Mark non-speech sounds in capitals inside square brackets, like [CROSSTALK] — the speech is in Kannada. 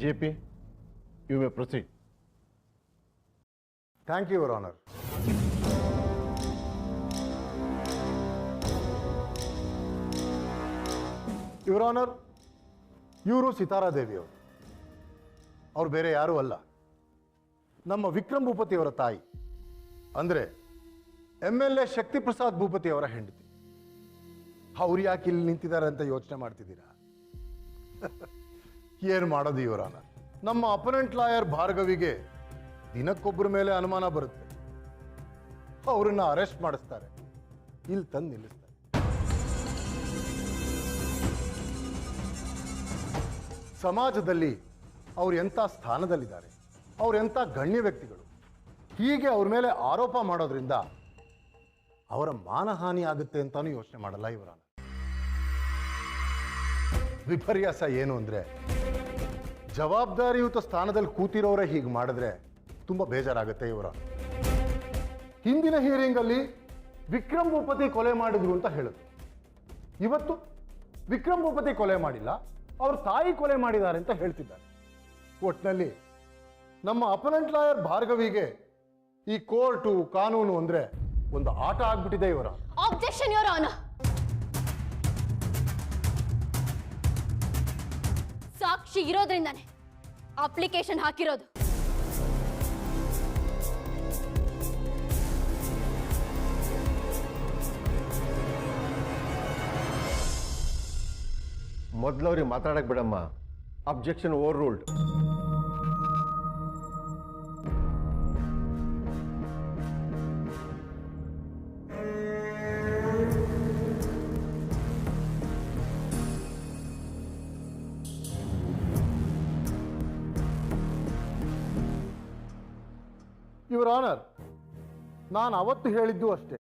J P you may proceed thank you your honour your honour ಇವರು ಸಿತಾರಾದೇವಿಯವರು ಅವ್ರು. ಬೇರೆ ಯಾರೂ ಅಲ್ಲ. ನಮ್ಮ ವಿಕ್ರಮ್ ಭೂಪತಿಯವರ ತಾಯಿ. ಅಂದರೆ M L A Shakti Prasad ಭೂಪತಿಯವರ ಹೆಂಡತಿ. ಅವ್ರು ಯಾಕೆ ಇಲ್ಲಿ ನಿಂತಿದ್ದಾರೆ ಅಂತ ಯೋಚನೆ ಮಾಡ್ತಿದ್ದೀರಾ? [LAUGHS] ಏನು ಮಾಡೋದು ಇವರ ನಮ್ಮ ಅಪನೆಂಟ್ ಲಾಯರ್ ಭಾರ್ಗವಿಗೆ ದಿನಕ್ಕೊಬ್ಬರ ಮೇಲೆ ಅನುಮಾನ ಬರುತ್ತೆ. ಅವರನ್ನ ಅರೆಸ್ಟ್ ಮಾಡಿಸ್ತಾರೆ. ಇಲ್ಲಿ ತಂದು ನಿಲ್ಲಿಸ್ತಾರೆ. ಸಮಾಜದಲ್ಲಿ ಅವ್ರು ಎಂಥ ಸ್ಥಾನದಲ್ಲಿದ್ದಾರೆ, ಅವ್ರು ಎಂಥ ಗಣ್ಯ ವ್ಯಕ್ತಿಗಳು, ಹೀಗೆ ಅವ್ರ ಮೇಲೆ ಆರೋಪ ಮಾಡೋದ್ರಿಂದ ಅವರ ಮಾನಹಾನಿ ಆಗುತ್ತೆ ಅಂತಾನೂ ಯೋಚನೆ ಮಾಡಲ್ಲ ಇವರ ವಿಪರ್ಯಾಸ ಏನು ಅಂದ್ರೆ ಜವಾಬ್ದಾರಿಯುತ ಸ್ಥಾನದಲ್ಲಿ ಕೂತಿರೋರೆ ಹೀಗೆ ಮಾಡಿದ್ರೆ ತುಂಬ ಬೇಜಾರಾಗುತ್ತೆ ಇವರ. ಹಿಂದಿನ ಹಿಯರಿಂಗ್ ಅಲ್ಲಿ ವಿಕ್ರಮ್ ಭೂಪತಿ ಕೊಲೆ ಮಾಡಿದ್ರು ಅಂತ ಹೇಳಿದ್ರು ಇವತ್ತು ವಿಕ್ರಮ್ ಭೂಪತಿ ಕೊಲೆ ಮಾಡಿಲ್ಲ, ಅವ್ರ ತಾಯಿ ಕೊಲೆ ಮಾಡಿದ್ದಾರೆ ಅಂತ ಹೇಳ್ತಿದ್ದಾರೆ. ಒಟ್ನಲ್ಲಿ ನಮ್ಮ ಅಪನೆಂಟ್ ಲಾಯರ್ ಭಾರ್ಗವಿಗೆ ಈ ಕೋರ್ಟು, ಕಾನೂನು ಅಂದ್ರೆ ಒಂದು ಆಟ ಆಗ್ಬಿಟ್ಟಿದೆ ಇವರ. ಆಬ್ಜೆಕ್ಷನ್ ಸಾಕ್ಷಿ ಇರೋದ್ರಿಂದಾನೆ ಅಪ್ಲಿಕೇಶನ್ ಹಾಕಿರೋದು. ಮೊದಲವ್ರಿಗೆ ಮಾತಾಡಕ್ ಬಿಡಮ್ಮ. Objection overruled your honour ನಾನು ಅವತ್ತು ಹೇಳಿದ್ದು ಅಷ್ಟೇ.